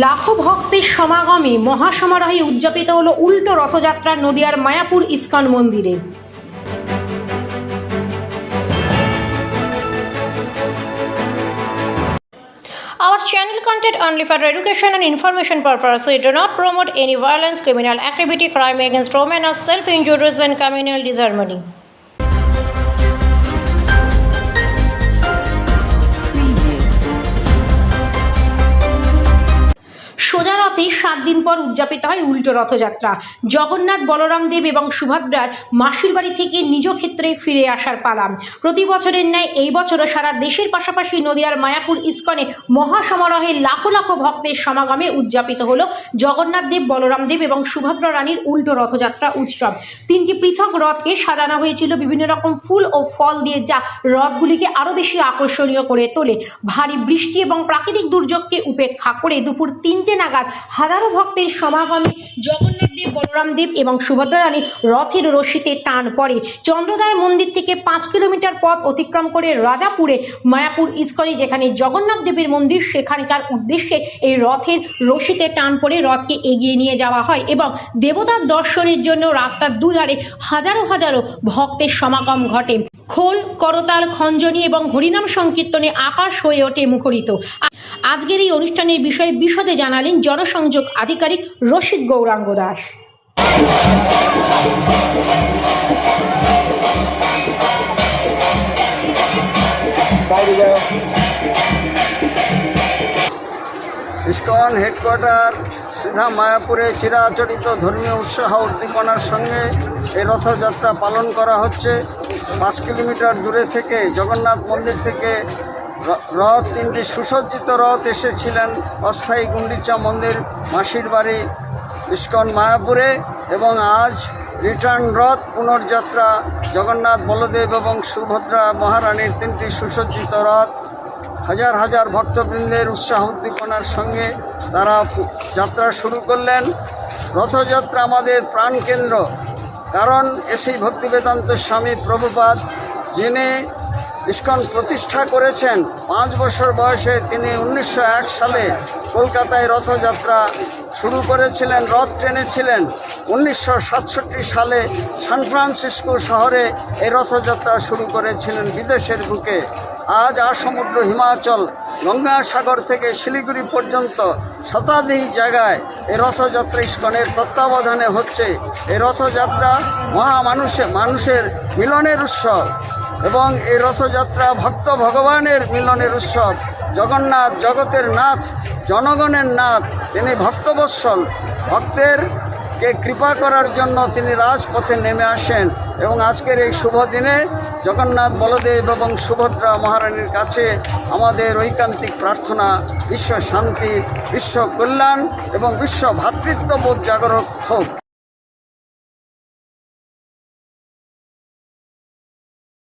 লাখো ভক্তের সমাগমে মহাসমারোহে উদযাপিত হলো উল্টো রথযাত্রা নদিয়ার মায়াপুর ইস্কন মন্দিরে Our channel content only for education and information purpose. We do not promote any violence, criminal activity, crime against women, or self-injuries and communal disharmony. পর উদযাপিত হয় উল্টো রথযাত্রা। জগন্নাথ, বলরাম দেব এবং সুভদ্রার মাসির বাড়ি থেকে নিজ ক্ষেত্রে ফিরে আসার পালা। প্রতি বছরের ন্যায় এই বছরও সারা দেশের পাশাপাশি নদিয়ার মায়াপুর ইস্কনে মহাসমারোহে লাখো লাখো ভক্তের সমাগমে উদযাপিত হলো জগন্নাথ দেব, বলরাম দেব এবং সুভদ্রা রানীর উল্টো রথযাত্রা উৎসব। তিনটি পৃথক রথকে সাজানো হয়েছিল বিভিন্ন রকম ফুল ও ফল দিয়ে, যা রথগুলিকে আরও বেশি আকর্ষণীয় করে তোলে। ভারী বৃষ্টি এবং প্রাকৃতিক দুর্যোগকে উপেক্ষা করে দুপুর তিনটে নাগাদ হাজারো ভক্তের সমাগমে জগন্নাথ দেব, বলরাম দেব এবং সুভদ্রা রানীর রথের রশিতে টান পড়ে। চন্দ্রদায় মন্দির থেকে পাঁচ কিলোমিটার পথ অতিক্রম করে রাজাপুরে মায়াপুর ইস্কনে যেখানে জগন্নাথ দেবের মন্দির, সেখানকার উদ্দেশ্যে এই রথের রশিতে টান পড়ে রথকে এগিয়ে নিয়ে যাওয়া হয় এবং দেবতার দর্শনের জন্য রাস্তার দুধারে হাজারো হাজারো ভক্তের সমাগম ঘটে। খোল, করতাল, খঞ্জনি এবং হরিনাম সংকীর্তনে আকাশ হয়ে ওঠে মুখরিত। আজকের এই অনুষ্ঠানের বিষয়ে বিশদে জানালেন জনসংযোগ আধিকারিক রশিদ গৌরাঙ্গ দাস। ইস্কন হেডকোয়ার্টার সিধা মায়াপুরে চিরাচরিত ধর্মীয় উৎসাহ উদ্দীপনার সঙ্গে এই রথযাত্রা পালন করা হচ্ছে। পাঁচ কিলোমিটার দূরে থেকে জগন্নাথ মন্দির থেকে রথ, তিনটি সুসজ্জিত রথ এসেছিলেন অস্থায়ী গুন্ডিচা মন্দির মাসির বাড়ি ইস্কন মায়াপুরে এবং আজ রিটার্ন রথ পুনর্যাত্রা, জগন্নাথ, বলদেব এবং সুভদ্রা মহারানীর তিনটি সুসজ্জিত রথ। হাজার হাজার ভক্তবৃন্দের উৎসাহ উদ্দীপনার সঙ্গে তারা যাত্রা শুরু করলেন। রথযাত্রা আমাদের প্রাণকেন্দ্র, কারণ এসেই ভক্তিবেদান্ত স্বামী প্রভুপাদ, যিনি ইস্কন প্রতিষ্ঠা করেছেন। পাঁচ বছর বয়সে তিনি উনিশশো এক সালে কলকাতায় রথযাত্রা শুরু করেছিলেন, রথ টেনেছিলেন। উনিশশো সাতষট্টি সালে সান ফ্রান্সিসকো শহরে এই রথযাত্রা শুরু করেছিলেন বিদেশের বুকে। আজ আসমুদ্র হিমাচল, গঙ্গাসাগর থেকে শিলিগুড়ি পর্যন্ত শতাধিক জায়গায় এই রথযাত্রা ইস্কনের তত্ত্বাবধানে হচ্ছে। এই রথযাত্রা মহামানুষে, মানুষের মিলনের উৎসব এবং এই রথযাত্রা ভক্ত ভগবানের মিলনের উৎসব। জগন্নাথ, জগতের নাথ, জনগণের নাথ, তিনি ভক্তবৎসল। ভক্তের কে কৃপা করার জন্য তিনি রাজপথে নেমে আসেন এবং আজকের এই শুভ দিনে জগন্নাথ বলদেব এবং সুভদ্রা মহারানীর কাছে আমাদের ঐকান্তিক প্রার্থনা বিশ্ব শান্তি বিশ্ব কল্যাণ এবং বিশ্ব ভ্রাতৃত্ববোধ জাগরক হোক।